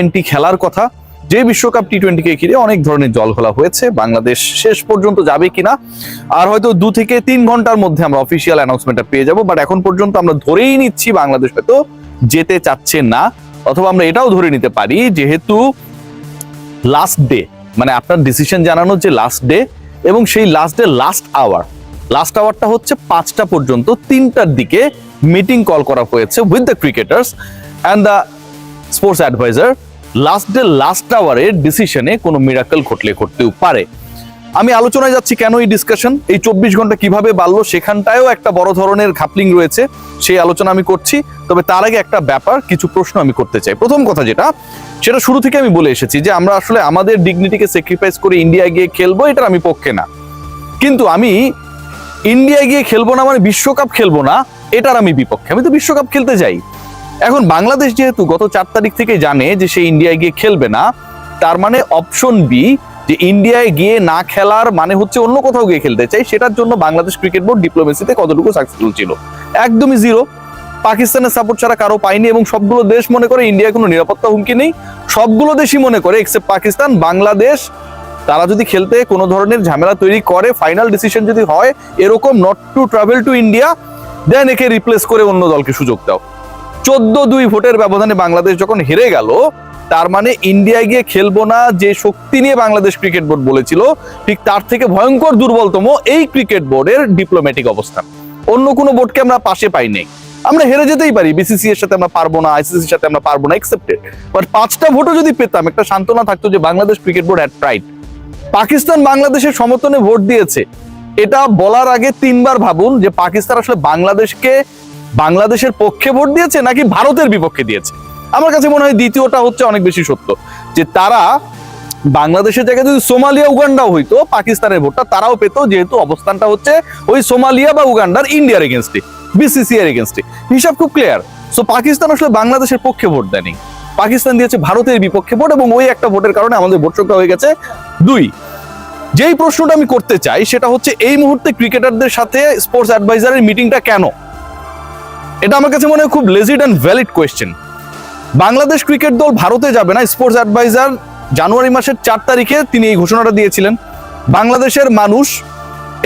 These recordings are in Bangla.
টোয়েন্টি খেলার কথা, যে বিশ্বকাপ টি টোয়েন্টিকে ঘিরে অনেক ধরনের জল ঘোলা হয়েছে, বাংলাদেশ শেষ পর্যন্ত যাবে কিনা, আর হয়তো দু থেকে তিন ঘণ্টার মধ্যে আমরা অফিসিয়াল অ্যানাউন্সমেন্টটা পেয়ে যাব বাট এখন পর্যন্ত আমরা ধরেই নিচ্ছি বাংলাদেশ হয়তো যেতে চাচ্ছে না, অথবা আমরা এটাও ধরে নিতে পারি, যেহেতু লাস্ট ডে মানে আপনার ডিসিশন জানানোর যে লাস্ট ডে এবং সেই last day last hour last আওয়ারটা হচ্ছে পাঁচটা পর্যন্ত, তিনটার দিকে মিটিং কল করা হয়েছে with the cricketers and the sports adviser last day last আওয়ারের ডিসিশনে কোনো মিরাকল ঘটলে, ঘটতেও পারে। আমি আলোচনায় যাচ্ছি কেন এই ডিসকাশন এই চব্বিশ ঘণ্টা কীভাবে বাড়লো সেখানটায়ও একটা বড় ধরনের ঘাপলিং রয়েছে, সেই আলোচনা আমি করছি। তবে তার আগে একটা ব্যাপার, কিছু প্রশ্ন আমি করতে চাই। প্রথম কথা যেটা, সেটা শুরু থেকে আমি বলে এসেছি যে আমরা আসলে আমাদের ডিগনিটিকে স্যাক্রিফাইস করে ইন্ডিয়ায় গিয়ে খেলব, এটার আমি পক্ষে না। কিন্তু আমি ইন্ডিয়ায় গিয়ে খেলব না মানে বিশ্বকাপ খেলব না, এটার আমি বিপক্ষে। আমি তো বিশ্বকাপ খেলতে যাই। এখন বাংলাদেশ যেহেতু গত চার তারিখ থেকে জানে যে সে ইন্ডিয়ায় গিয়ে খেলবে না, তার মানে অপশন বি যে ইন্ডিয়ায় গিয়ে না খেলার মানে হচ্ছে অন্য কোথাও গিয়ে খেলতে চাই সেটার জন্য বাংলাদেশ ক্রিকেট বোর্ড ডিপ্লোমেসিতে কতটুকু সাকসেসফুল ছিল? একদমই জিরো পাকিস্তানের সাপোর্ট ছাড়া কারও পাইনি এবং সবগুলো দেশ মনে করে ইন্ডিয়ায় কোনো নিরাপত্তা হুমকি নেই। সবগুলো দেশই মনে করে এক্সেপ্ট পাকিস্তান, বাংলাদেশ, তারা যদি খেলতে কোনো ধরনের ঝামেলা তৈরি করে ফাইনাল ডিসিশন যদি হয়, এরকম not to travel to India then একে রিপ্লেস করে অন্য দলকে সুযোগ দাও। চোদ্দ দুই ভোটের ব্যবধানে বাংলাদেশ যখন হেরে গেল, তার মানে ইন্ডিয়ায় গিয়ে খেলব না যে শক্তি নিয়ে বাংলাদেশ ক্রিকেট বোর্ড বলেছিল, ঠিক তার থেকে ভয়ঙ্কর দুর্বলতম এই ক্রিকেট বোর্ডের ডিপ্লোম্যাটিক অবস্থান। অন্য কোনো বোর্ডকে আমরা পাশে পাই নাই। আমরা হেরে যেতেই পারি বিসিসি এর সাথে আমরা পারব না আইসিসি সাথে আমরা পারব না একসেপ্টেড বাট পাঁচটা ভোটও যদি পেতাম, একটা সান্ত্বনা থাকতো যে Bangladesh cricket board had pride Pakistan বাংলাদেশের সমর্থনে ভোট দিয়েছে। এটা বলার আগে তিনবার ভাবুন যে পাকিস্তান আসলে বাংলাদেশকে বাংলাদেশের পক্ষে ভোট দিয়েছে নাকি ভারতের বিপক্ষে দিয়েছে? আমার কাছে মনে হয় দ্বিতীয়টা হচ্ছে অনেক বেশি সত্য, যে তারা বাংলাদেশের জায়গায় যদি সোমালিয়া, উগান্ডাও হইতো, পাকিস্তানের ভোটটা তারাও পেত, যেহেতু অবস্থানটা হচ্ছে ওই সোমালিয়া বা উগান্ডার ইন্ডিয়ার এগেনস্টে বিসিসি এর এগেনস্টে। হিসাব খুব ক্লিয়ার সো পাকিস্তান আসলে বাংলাদেশের পক্ষে ভোট দেয়নি। পাকিস্তান দিয়েছে ভারতের বিপক্ষে ভোট এবং ওই একটা ভোটের কারণে আমাদের ভোট সংখ্যা হয়ে গেছে দুই। যেই প্রশ্নটা আমি করতে চাই, সেটা হচ্ছে এই মুহূর্তে ক্রিকেটারদের সাথে স্পোর্টস অ্যাডভাইজারের মিটিংটা কেন? এটা আমার কাছে মনে হয় খুব legit and valid question Bangladesh cricket দল ভারতে যাবে না স্পোর্টস অ্যাডভাইজার জানুয়ারি মাসের চার তারিখে তিনি এই ঘোষণাটা দিয়েছিলেন। বাংলাদেশের মানুষ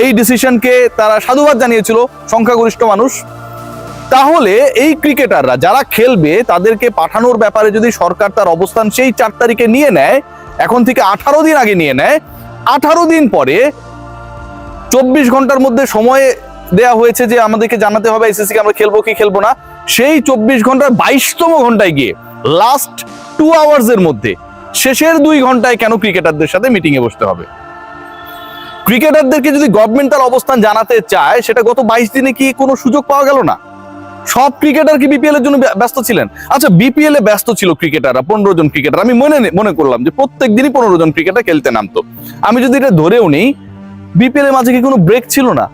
এই ডিসিশনকে তারা সাধুবাদ জানিয়েছিল, সংখ্যাগরিষ্ঠ মানুষ। তাহলে এই ক্রিকেটাররা যারা খেলবে, তাদেরকে পাঠানোর ব্যাপারে যদি সরকার তার অবস্থান সেই চার তারিখে নিয়ে নেয়, এখন থেকে আঠারো দিন আগে নিয়ে নেয়, আঠারো দিন পরে চব্বিশ ঘণ্টার মধ্যে সময় দেয়া হয়েছে যে আমাদেরকে জানাতে হবে আইসিসি আমরা খেলব কি খেলব না। সেই চব্বিশ ঘণ্টার বাইশতম ঘন্টায় গিয়ে লাস্ট টু আওয়ার্স এর মধ্যে শেষের দুই ঘন্টায় কেন ক্রিকেটারদের সাথে মিটিং এ বসতে হবে? ক্রিকেটারদেরকে যদি গভর্নমেন্ট তার অবস্থান জানাতে চায়, সেটা গত বাইশ দিনে কি কোনো সুযোগ পাওয়া গেল না? সব ক্রিকেটার কি বিপিএল এর জন্য ব্যস্ত ছিলেন? আচ্ছা বিপিএল এ ব্যস্ত ছিল ক্রিকেটাররা, পনেরো জন ক্রিকেটার। আমি মনে মনে করলাম যে প্রত্যেক দিনই পনেরো জন ক্রিকেটার খেলতে নামতো। আমি যদি এটা ধরেও নেই বিপিএল এর মাঝে কি কোনো ব্রেক ছিল না?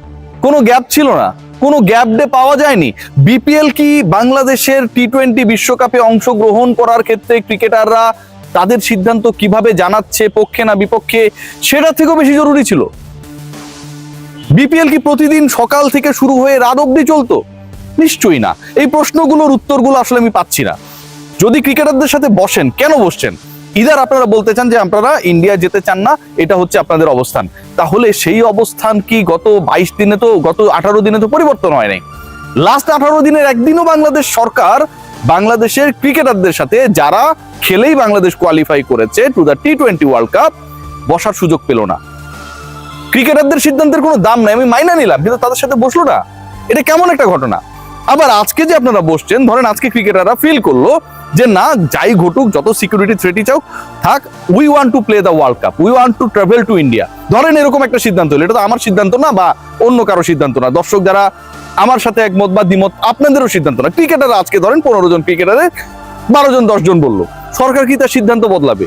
কোনো গ্যাপ ছিল না। কোনো গ্যাপ ডে পাওয়া যায়নি। বিপিএল কি বাংলাদেশের টি টোয়েন্টি বিশ্বকাপে অংশগ্রহণ করার ক্ষেত্রে ক্রিকেটাররা তাদের সিদ্ধান্ত কীভাবে জানাচ্ছে, পক্ষে না বিপক্ষে, সেটা থেকেও বেশি জরুরি ছিল। বিপিএল কি প্রতিদিন সকাল থেকে শুরু হয়ে রাত অব্দি চলতো? নিশ্চয়ই না। এই প্রশ্নগুলোর উত্তরগুলো আসলে আমি পাচ্ছি না। যদি ক্রিকেটারদের সাথে বসেন, কেন বসছেন? ইদার আপনারা বলতে চান যে আপনারা ইন্ডিয়া যেতে চান না, এটা হচ্ছে আপনাদের অবস্থান। তাহলে সেই অবস্থান কি গত বাইশ দিনে তো, গত আঠারো দিনে তো পরিবর্তন হয় নাই? লাস্ট আঠারো দিনের একদিনও বাংলাদেশ সরকার বাংলাদেশের ক্রিকেটারদের সাথে, যারা খেলেই বাংলাদেশ কোয়ালিফাই করেছে to the T twenty world cup বসার সুযোগ পেল না। ক্রিকেটারদের সিদ্ধান্তের কোনো দাম নাই, আমি মাইনা নিলাম, কিন্তু তাদের সাথে বসল না। এটা কেমন একটা ঘটনা? আবার আজকে যে আপনারা বসছেন, ধরেন আজকে ক্রিকেটাররা ফিল করল যে না, যাই ঘটুক, যত সিকিউরিটি থ্রেটি চাও থাক we want to play the world cup we want to travel to India ধরেন এরকম একটা সিদ্ধান্ত হলো, এটা তো আমার সিদ্ধান্ত না বা অন্য কারও সিদ্ধান্ত না। দর্শক যারা আমার সাথে একমত বা দ্বিমত, আপনাদেরও সিদ্ধান্ত না। ক্রিকেটার আজকে ধরেন পনেরো জন ক্রিকেটারে, বারো জন, দশ জন বলল। সরকার কি তার সিদ্ধান্ত বদলাবে?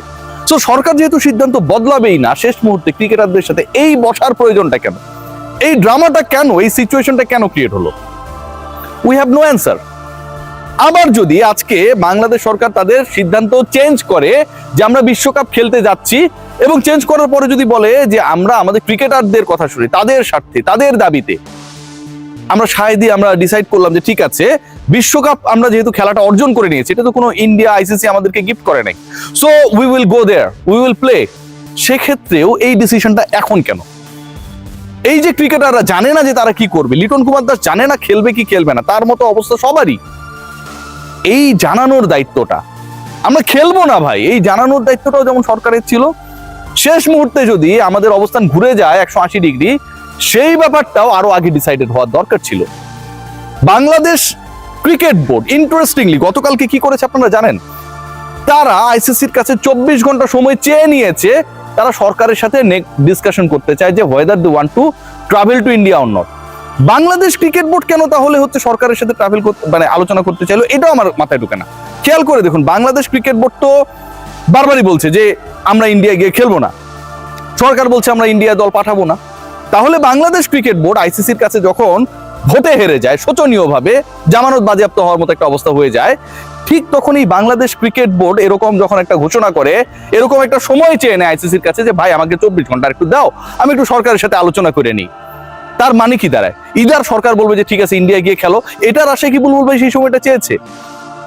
তো সরকার যেহেতু সিদ্ধান্ত বদলাবেই না, শেষ মুহূর্তে ক্রিকেটারদের সাথে এই বসার প্রয়োজনটা কেন? এই ড্রামাটা কেন? এই সিচুয়েশনটা কেন ক্রিয়েট হলো? উই হ্যাভ নো অ্যান্সার আবার যদি আজকে বাংলাদেশ সরকার তাদের সিদ্ধান্ত চেঞ্জ করে যে আমরা বিশ্বকাপ খেলতে যাচ্ছি এবং চেঞ্জ করার পরে যদি বলে যে আমরা আমাদের ক্রিকেটারদের কথা শুনি, তাদের স্বার্থে, তাদের দাবিতে, আমরা সায় দিয়ে আমরা ডিসাইড করলাম যে ঠিক আছে, বিশ্বকাপ আমরা যেহেতু খেলাটা অর্জন করে নিয়েছি, এটা তো কোনো ইন্ডিয়া আইসিসি আমাদেরকে গিফট করে নাই। So we will go there we will play সেক্ষেত্রেও এই ডিসিশনটা এখন কেন? এই যে ক্রিকেটাররা জানে না যে তারা কি করবে, লিটন কুমার দাস জানে না খেলবে কি খেলবে না, তার মতো অবস্থা সবারই। এই জানানোর দায়িত্বটা। আমরা খেলব না ভাই, এই জানানোর দায়িত্বটাও যেমন সরকারের ছিল, শেষ মুহূর্তে যদি আমাদের অবস্থান ঘুরে যায় একশো আশি ডিগ্রি, সেই ব্যাপারটাও আরও আগে ডিসাইডেড হওয়ার দরকার ছিল। বাংলাদেশ ক্রিকেট বোর্ড ইন্টারেস্টিংলি গতকালকে কি করেছে আপনারা জানেন? তারা আইসিসির কাছে চব্বিশ ঘণ্টা সময় চেয়ে নিয়েছে, তারা সরকারের সাথে ডিসকাশন করতে চায় যে whether to want to travel to India or not Bangladesh cricket board কেন তাহলে হচ্ছে সরকারের সাথে ট্রাভেল মানে আলোচনা করতে চাইলো? এটাও আমার মাথায় ঢুকে না। খেয়াল করে দেখুন, বাংলাদেশ ক্রিকেট বোর্ড তো বারবারই বলছে যে আমরা ইন্ডিয়া গিয়ে খেলব না। সরকার বলছে আমরা ইন্ডিয়া দল পাঠাবো না। তাহলে বাংলাদেশ ক্রিকেট বোর্ড আইসিসির কাছে যখন ভোটে হেরে যায়, শোচনীয়ভাবে জামানত বাজেয়াপ্ত হওয়ার মতো একটা অবস্থা হয়ে যায়, ঠিক তখনই বাংলাদেশ ক্রিকেট বোর্ড এরকম যখন একটা ঘোষণা করে, এরকম একটা সময় চেয়ে নেয় আইসিসির কাছে যে, ভাই, আমাকে চব্বিশ ঘণ্টা একটু দাও, আমি একটু সরকারের সাথে আলোচনা করে নিই। তার মানে কি দাঁড়ায়? ইদার সরকার বলবে যে, ঠিক আছে ইন্ডিয়া গিয়ে খেলো। এটার আশায় কি বুলবুল ভাই সেই সময়টা চেয়েছে?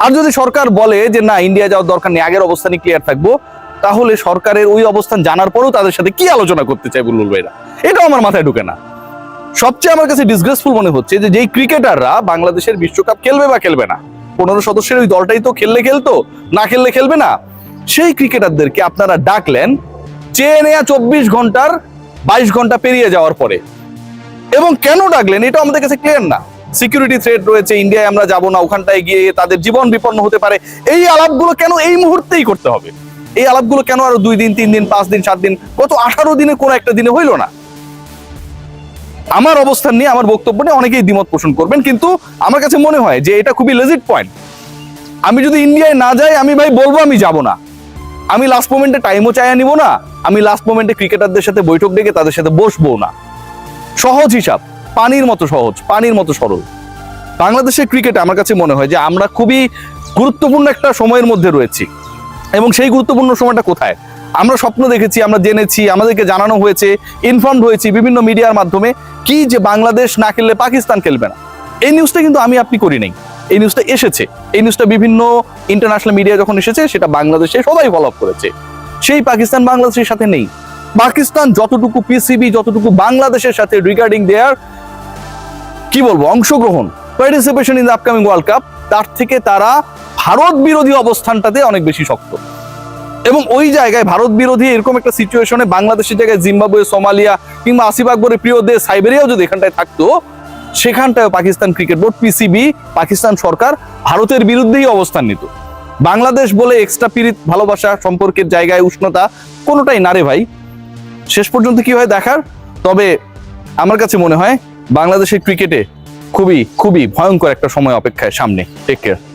আর যদি সরকার বলে যে, না ইন্ডিয়া যাওয়ার দরকার নেই, আগের অবস্থানে ক্লিয়ার থাকব, তাহলে সরকারের ওই অবস্থান জানার পরেও তাদের সাথে কি আলোচনা করতে চায় বুলবুল ভাইরা? এটাও আমার মাথায় ঢুকে না। সবচেয়ে আমার কাছে ডিসগ্রেসফুল মনে হচ্ছে যে, যেই ক্রিকেটাররা বাংলাদেশের বিশ্বকাপ খেলবে বা খেলবে না, পনেরো সদস্যের ওই দলটাই তো খেললে খেলতো, না খেললে খেলবে না, সেই ক্রিকেটারদেরকে আপনারা ডাকলেন, চেয়ে নেয়া চব্বিশ ঘণ্টার বাইশ ঘণ্টা পেরিয়ে যাওয়ার পরে। এবং কেন ডাকলেন এটা আমাদের কাছে ক্লিয়ার না। সিকিউরিটি থ্রেট রয়েছে ইন্ডিয়ায় আমরা যাব না, ওখানটায় গিয়ে তাদের জীবন বিপন্ন হতে পারে। এই আলাপগুলো কেন এই মুহূর্তেই করতে হবে? এই আলাপগুলো কেন আরও দুই দিন, তিন দিন, পাঁচ দিন, সাত দিন, গত আঠারো দিনে কোনো একটা দিনে হইল না? আমার অবস্থান নিয়ে, আমার বক্তব্য নিয়ে অনেকেই দ্বিমত পোষণ করবেন, কিন্তু আমার কাছে মনে হয় যে এটা খুবই লেজিট পয়েন্ট আমি যদি ইন্ডিয়ায় না যাই, আমি ভাই বলব আমি যাব না। আমি লাস্ট মোমেন্টে টাইমও চাইয়া নিব না, আমি লাস্ট মোমেন্টে ক্রিকেটারদের সাথে বৈঠক ডেকে তাদের সাথে বসবো না। সহজ হিসাব, পানির মতো সহজ, পানির মতো সরল। বাংলাদেশের ক্রিকেটে আমার কাছে মনে হয় যে আমরা খুবই গুরুত্বপূর্ণ একটা সময়ের মধ্যে রয়েছি। এবং সেই গুরুত্বপূর্ণ সময়টা কোথায়? আমরা স্বপ্ন দেখেছি, আমরা জেনেছি, আমাদেরকে জানানো হয়েছে ইনফর্মড হয়েছি বিভিন্ন মিডিয়ার মাধ্যমে কি যে বাংলাদেশ না খেললে পাকিস্তান খেলবে না। এই নিউজটা কিন্তু আমি আপনি করি নাই। এই নিউজটা এসেছে। এই নিউজটা বিভিন্ন ইন্টারন্যাশনাল মিডিয়া যখন এসেছে, সেটা বাংলাদেশে সবাই ফলো করেছে। সেই পাকিস্তান বাংলাদেশের সাথে নেই। পাকিস্তান যতটুকু পিসিবি যতটুকু বাংলাদেশের সাথে রিগার্ডিং দেয়ার কি বলব, অংশগ্রহণ participation in the upcoming world cup তার থেকে তারা ভারত বিরোধী অবস্থানটাতে অনেক বেশি শক্ত। এবং ওই জায়গায় ভারত বিরোধী এরকম একটা সিচুয়েশনে বাংলাদেশের জায়গায় জিম্বাবুয়ে, সোমালিয়া কিংবা আসিফ আকবরের প্রিয় দেশ সাইবেরিয়াও যদি এখানটায় থাকতো সেখানটায় Pakistan cricket board PCB Pakistan সরকার ভারতের বিরুদ্ধেই অবস্থান নিত। বাংলাদেশ বলে এক্সট্রা পিরিত ভালোবাসা, সম্পর্কের জায়গায় উষ্ণতা কোনোটাই না রে ভাই। শেষ পর্যন্ত কি হয় দেখার? তবে আমার কাছে মনে হয় বাংলাদেশের ক্রিকেটে খুবই খুবই ভয়ঙ্কর একটা সময় অপেক্ষায় সামনে। Take care